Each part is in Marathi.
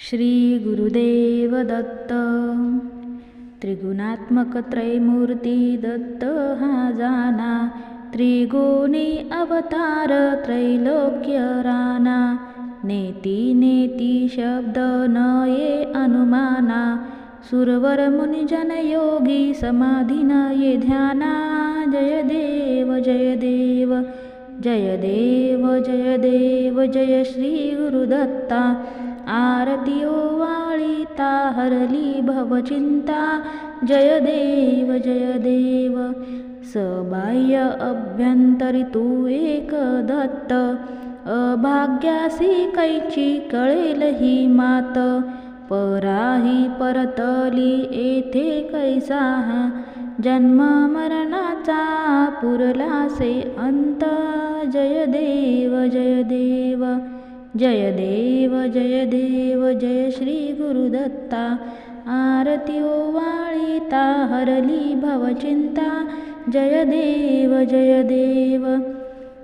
श्री गुरुदेव दत्त त्रिगुणात्मक त्रैमूर्ती दत्त हा जाना त्रिगुणी अवतार त्रैलोक्य राना नेती नेती शब्द न ये अनुमाना। सुरवर मुनिजन योगी समाधी न ये ध्याना। जय देव जय देव जय देव जय देव जय श्री गुरुदत्ता आरती ओवाळीता हरली भवचिंता जय देव जय देव. सबाह्य अभ्यंतरी तू एक दत्त अभाग्यासी कैची कळेल ही मात. पराही परतली येथे कैसा जन्म मरणाचा पुरलासे अंत. जय देव जय देव. जय देव जय देव जय श्री गुरुदत्ता. आरती ओवाळीता हरली भवचिंता जय देव जय देव.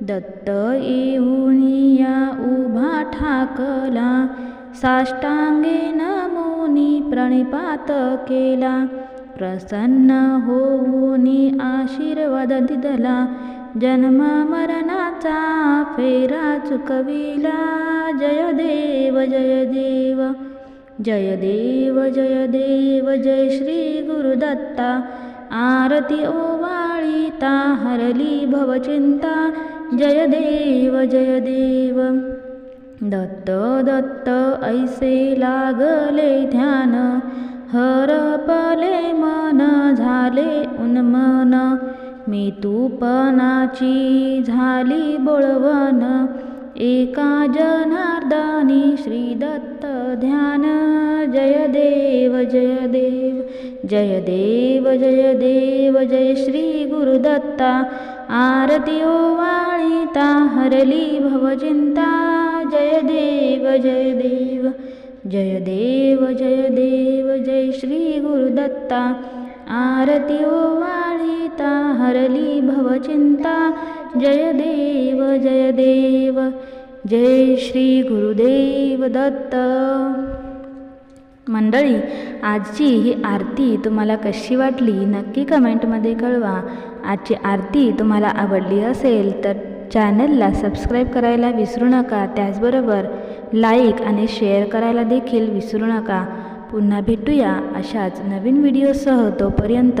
दत्त येऊनिया उभा ठाकला. साष्टांगे नमोनी प्रणिपात केला. प्रसन्न होऊनी आशीर्वाद दिदला. जन्म मरणाचा फेरा चुकविला. जय देव जय देव। जय देव जय देव जय श्री गुरुदत्ता। आरती ओवाळीता हरली भवचिंता। जय देव जय देव। दत्त दत्त ऐसे लागले ध्यान। हरपले मन झाले उन्मन। मी तूपनाची झाली बोळवन एका जनार्दनी श्री दत्त ध्यान जय देव जय देव जय देव श्री गुरुदत्ता। आरती ओवाळीता हरली भवचिंता जय देव जय देव जय देव जय देव श्री गुरुदत्ता। आरती ओवाळीता हरली भवचिंता जय देव जय देव जय श्री गुरुदेव दत्त. मंडळी आजची ही आरती तुम्हाला कशी वाटली नक्की कमेंटमध्ये कळवा. आजची आरती तुम्हाला आवडली असेल तर चॅनलला सबस्क्राईब करायला विसरू नका. त्याचबरोबर लाईक आणि शेअर करायला देखील विसरू नका. पुन्हा भेटूया अशाच नवीन व्हिडिओसह तोपर्यंत.